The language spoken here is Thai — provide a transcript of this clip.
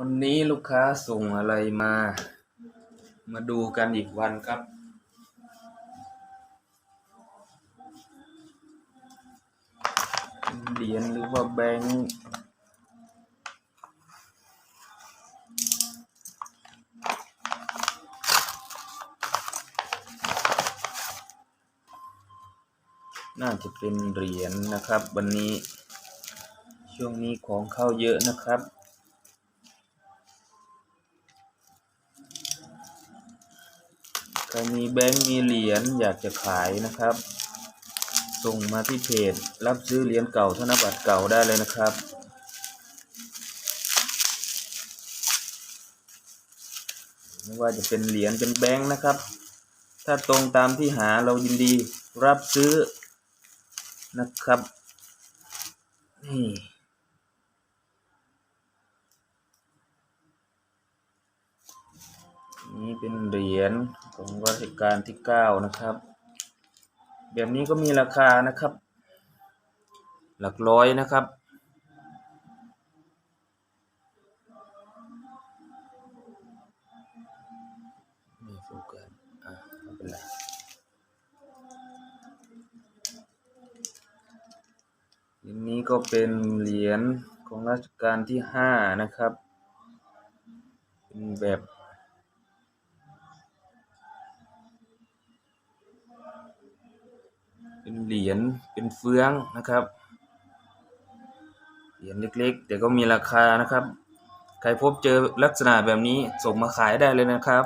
วันนี้ลูกค้าส่งอะไรมา มาดูกันอีกวันครับ เหรียญหรือว่าแบงค์น่าจะเป็นเหรียญนะครับ วันนี้ ช่วงนี้ของเข้าเยอะนะครับ รมีแบงค์มีเหรียญอยากจะขายนะครับ ส่งมาที่เพจรับซื้อเหรียญเก่าธนบัตรเก่าได้เลยนะครับไม่ว่าจะเป็นเหรียญเป็นแบงค์นะครับ ถ้าตรงตามที่หาเรายินดีรับซื้อนะครับนี่ นี่เป็นเหรียญของรัชกาลที่เก้านะครับ แบบนี้ก็มีราคานะครับ หลักร้อยนะครับไม่โฟกัสอะไม่เป็นไรอันนี้ก็เป็นเหรียญของรัชกาลที่ห้านะครับ เป็นแบบ เป็นเหรียญเป็นเฟืองนะครับ เหรียญเล็กๆ แต่ก็มีราคานะครับ ใครพบเจอลักษณะแบบนี้ส่งมาขายได้เลยนะครับ